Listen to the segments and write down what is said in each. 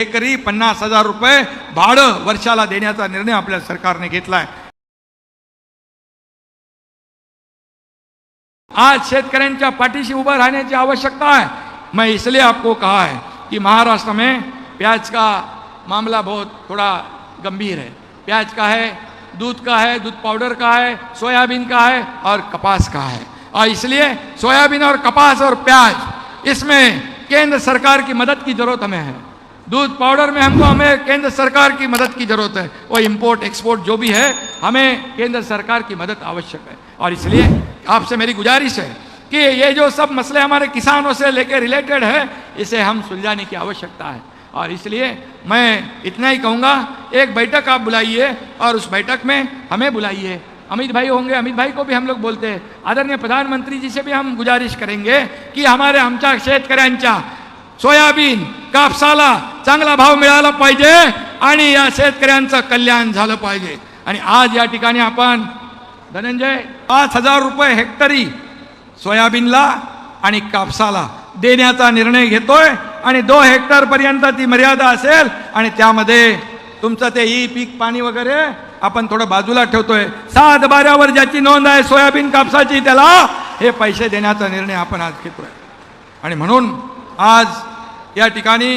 एकरी पन्नास हज़ार रुपये भाडं वर्षाला देण्याचा निर्णय आपल्या सरकारने घेतलाय. आज शेतकऱ्यांच्या पाठीशी उभं रहने की आवश्यकता है मैं इसलिए आपको कहा है कि महाराष्ट्र में प्याज का मामला बहुत थोड़ा गंभीर है। प्याज का है, दूध का है, दूध पाउडर का है, सोयाबीन का है और कपास का है। और इसलिए सोयाबीन और कपास और प्याज, इसमें केंद्र सरकार की मदद की ज़रूरत हमें है। दूध पाउडर में हमको, हमें केंद्र सरकार की मदद की ज़रूरत है। वो इंपोर्ट एक्सपोर्ट जो भी है, हमें केंद्र सरकार की मदद आवश्यक है। और इसलिए आपसे मेरी गुजारिश है कि ये जो सब मसले हमारे किसानों से लेकर रिलेटेड है, इसे हम सुलझाने की आवश्यकता है। और इसलिए मैं इतना ही कहूँगा, एक बैठक आप बुलाइए और उस बैठक में हमें बुलाइए। अमित भाई होंगे, अमित भाई को भी हम लोग बोलते हैं। आदरणीय प्रधानमंत्री जी से भी हम गुजारिश करेंगे कि हमारे आमच्या शेतकऱ्यांच्या सोयाबीन, कापसाला चांगला भाव मिळाला पाहिजे आणि या शेतकऱ्यांचं कल्याण झालं पाहिजे. आणि आज या ठिकाणी आपण धनंजय पाच हजार रुपये हेक्टरी सोयाबीनला आणि कापसाला देण्याचा निर्णय घेतोय आणि दो हेक्टर पर्यंत ती मर्यादा असेल आणि त्यामध्ये तुमचं ते ई पीक पाणी वगैरे आपण थोडं बाजूला ठेवतोय. सात बाऱ्यावर ज्याची नोंद आहे सोयाबीन कापसाची त्याला हे पैसे देण्याचा निर्णय आपण आज घेतोय. आणि म्हणून आज या ठिकाणी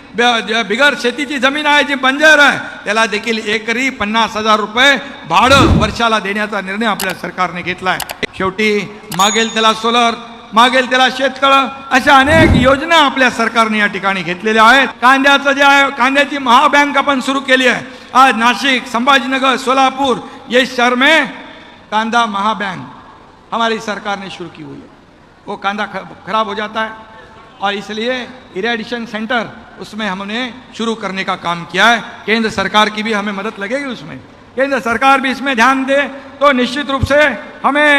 बिगर शेतीची जमीन आहे जी बंजर आहे त्याला देखील एकरी पन्नास हजार रुपये भाडं वर्षाला देण्याचा निर्णय आपल्या सरकारने घेतला आहे शेवटी मागेल त्याला सोलर मागेल त्याला शेततळं अशा अनेक योजना आपल्या सरकारने या ठिकाणी घेतलेल्या आहेत. कांद्याचं जे आहे कांद्याची महाबँक आपण सुरू केली आहे. आज नाशिक संभाजीनगर सोलापुर ये शहर में कांदा महाबैंक हमारी सरकार ने शुरू की हुई है. वो कांदा ख- खराब हो जाता है और इसलिए इरेडिशन सेंटर उसमें हमने शुरू करने का काम किया है। केंद्र सरकार की भी हमें मदद लगेगी उसमें। केंद्र सरकार भी इसमें ध्यान दे तो निश्चित रूप से हमें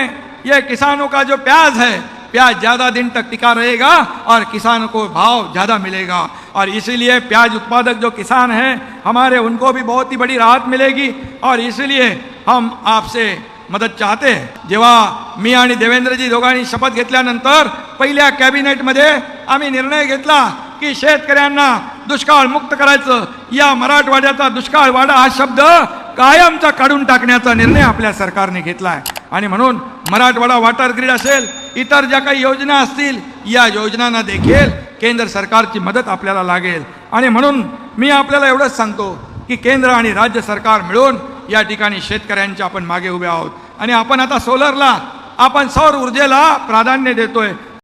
ये किसानों का जो प्याज है, प्याज ज़्यादा दिन तक टिका रहेगा और किसान को भाव ज़्यादा मिलेगा। और इसीलिए प्याज उत्पादक जो किसान हैं, हमारे उनको भी बहुत ही बड़ी राहत मिलेगी और इसलिए हम आपसे मदत चाहते हैं। जेव्हा मी आणि देवेंद्रजी दोघांनी शपथ घेतल्यानंतर पहिल्या कॅबिनेटमध्ये आम्ही निर्णय घेतला की शेतकऱ्यांना दुष्काळ मुक्त करायचं. या मराठवाड्याचा दुष्काळ वाडा हा शब्द कायमचा काढून टाकण्याचा निर्णय आपल्या सरकारने घेतला आहे आणि म्हणून मराठवाडा वॉटर ग्रीड असेल इतर ज्या काही योजना असतील या योजनांना देखील केंद्र सरकारची मदत आपल्याला लागेल. आणि म्हणून मी आपल्याला एवढंच सांगतो की केंद्र आणि राज्य सरकार मिळून या ठिकाणी शेतकऱ्यांच्या आपण मागे उभे आहोत. आणि आपण आता सोलरला आपण सौर ऊर्जेला प्राधान्य देतोय.